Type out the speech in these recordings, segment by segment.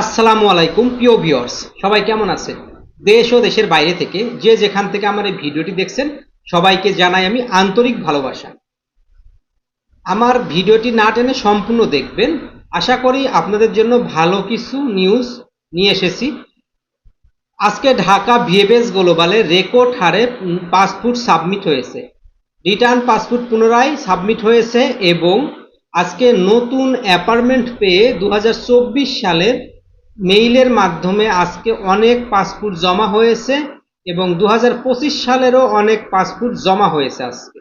আসসালামু আলাইকুম, প্রিয় ভিউয়ার্স। সবাই কেমন আছেন? দেশ ও দেশের বাইরে থেকে যে যেখান থেকে আমার এই ভিডিওটি দেখছেন, সবাইকে জানাই আমি আন্তরিক ভালোবাসা। আমার ভিডিওটি না টেনে সম্পূর্ণ দেখবেন। আশা করি আপনাদের জন্য ভালো কিছু নিউজ নিয়ে এসেছি। আজকে ঢাকা ভিএফএস গ্লোবালে রেকর্ড হারে পাসপোর্ট সাবমিট হয়েছে। রিটার্ন পাসপোর্ট পুনরায় সাবমিট হয়েছে এবং আজকে নতুন অ্যাপার্টমেন্ট পেয়ে দু হাজার চব্বিশ সালের মেইলের মাধ্যমে আজকে অনেক পাসপোর্ট জমা হয়েছে এবং দুহাজার পঁচিশ সালেরও অনেক পাসপোর্ট জমা হয়েছে আজকে।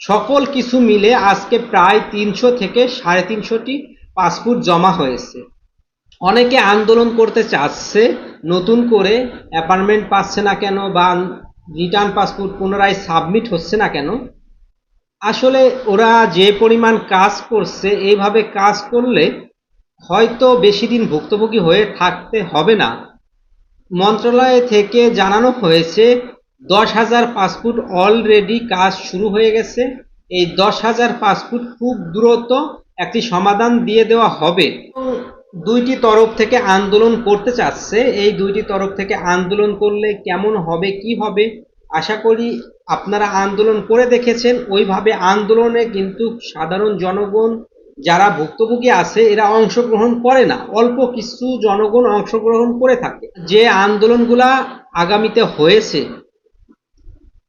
সকল কিছু মিলে আজকে প্রায় তিনশো থেকে সাড়ে তিনশোটি পাসপোর্ট জমা হয়েছে। অনেকে আন্দোলন করতে চাচ্ছে, নতুন করে অ্যাপার্টমেন্ট পাচ্ছে না কেন বা রিটার্ন পাসপোর্ট পুনরায় সাবমিট হচ্ছে না কেন? আসলে ওরা যে পরিমাণ কাজ করছে, এইভাবে কাজ করলে হয়তো বেশি দিন ভুক্তভোগী হয়ে থাকতে হবে না। মন্ত্রণালয় থেকে জানানো হয়েছে, দশ হাজার পাসপোর্ট অলরেডি কাজ শুরু হয়ে গেছে। এই দশ হাজার পাসপোর্ট খুব দ্রুত একটি সমাধান দিয়ে দেওয়া হবে। দুইটি তরফ থেকে আন্দোলন করতে চাচ্ছে। এই দুইটি তরফ থেকে আন্দোলন করলে কেমন হবে, কি হবে, আশা করি আপনারা আন্দোলন করে দেখেছেন। ওইভাবে আন্দোলনে কিন্তু সাধারণ জনগণ যারা ভুক্তভোগী আছে, এরা অংশগ্রহণ করে না। অল্প কিছু জনগণ অংশগ্রহণ করে থাকে। যে আন্দোলনগুলা আগামীতে হয়েছে,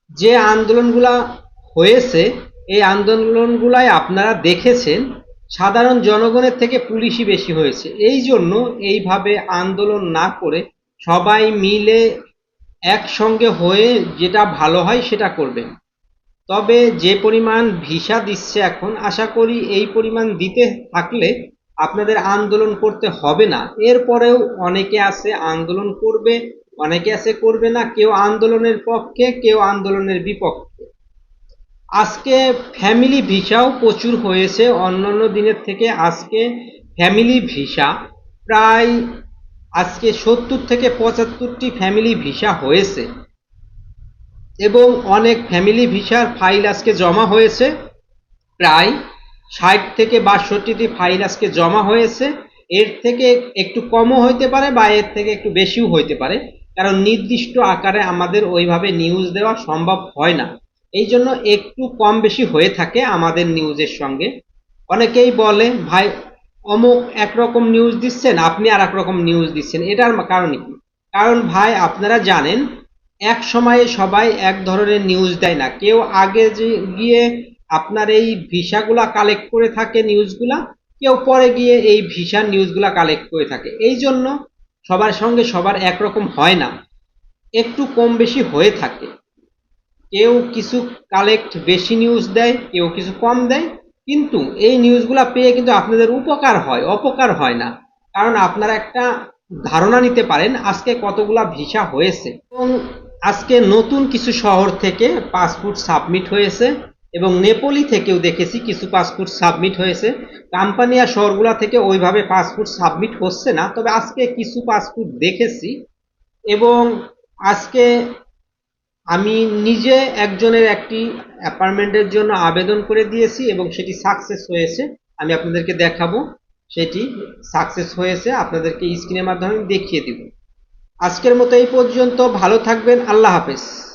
যে আন্দোলনগুলা হয়েছে, এই আন্দোলনগুলাই আপনারা দেখেছেন, সাধারণ জনগণের থেকে পুলিশই বেশি হয়েছে। এই জন্য এইভাবে আন্দোলন না করে সবাই মিলে একসঙ্গে হয়ে যেটা ভালো হয় সেটা করবেন। তবে যে পরিমাণ ভিসা দিচ্ছে এখন, আশা করি এই পরিমাণ দিতে থাকলে আপনাদের আন্দোলন করতে হবে না। এরপরেও অনেকে আছে আন্দোলন করবে, অনেকে আছে করবে না, কেউ আন্দোলনের পক্ষে, কেউ আন্দোলনের বিপক্ষে। আজকে ফ্যামিলি ভিসাও প্রচুর হয়েছে, অন্যান্য দিনের থেকে আজকে ফ্যামিলি ভিসা প্রায় আজকে সত্তর থেকে পঁচাত্তরটি ফ্যামিলি ভিসা হয়েছে। এবং অনেক ফ্যামিলি ভিসার ফাইল আজকে জমা হয়েছে। প্রায় ষাট থেকে বাষট্টিটি ফাইল আজকে জমা হয়েছে। এর থেকে একটু কমও হইতে পারে বা এর থেকে একটু বেশিও হইতে পারে। কারণ নির্দিষ্ট আকারে আমাদের ওইভাবে নিউজ দেওয়া সম্ভব হয় না। এই জন্য একটু কম বেশি হয়ে থাকে আমাদের নিউজের সঙ্গে। অনেকেই বলে, ভাই, অমুক একরকম নিউজ দিচ্ছেন, আপনি আর রকম নিউজ দিচ্ছেন। এটার কারণ কি? কারণ ভাই, আপনারা জানেন এক সময়ে সবাই এক ধরনের নিউজ দেয় না। কেউ আগে গিয়ে আপনার এই ভিসাগুলা কালেক্ট করে থাকে নিউজগুলা কেউ পরে গিয়ে এই ভিসার নিউজগুলা কালেক্ট করে থাকে। এই জন্য সবার সঙ্গে সবার একরকম হয় না। একটু কম বেশি হয়ে থাকে। কেউ কিছু কালেক্ট বেশি নিউজ দেয়, কেউ কিছু কম দেয়, কিন্তু এই নিউজগুলা পেয়ে কিন্তু আপনাদের উপকার হয়, অপকার হয় না। কারণ আপনারা একটা ধারণা নিতে পারেন, আজকে কতগুলা ভিসা হয়েছে। এবং আজকে নতুন কিছু শহর থেকে পাসপোর্ট সাবমিট হয়েছে এবং নেপোলি থেকেও দেখেছি কিছু পাসপোর্ট সাবমিট হয়েছে। কাম্পানিয়া শহরগুলা থেকে ওইভাবে পাসপোর্ট সাবমিট হচ্ছে না, তবে আজকে কিছু পাসপোর্ট দেখেছি এবং আজকে আমি নিজে একজনের একটি অ্যাপার্টমেন্টের জন্য আবেদন করে দিয়েছি এবং সেটি সাকসেস হয়েছে। আমি আপনাদেরকে দেখাবো, সেটি সাকসেস হয়েছে। আপনাদেরকে স্ক্রিনের মাধ্যমে দেখিয়ে দিব। আজকের মতো এই পর্যন্ত। ভালো থাকবেন। আল্লাহ হাফেজ।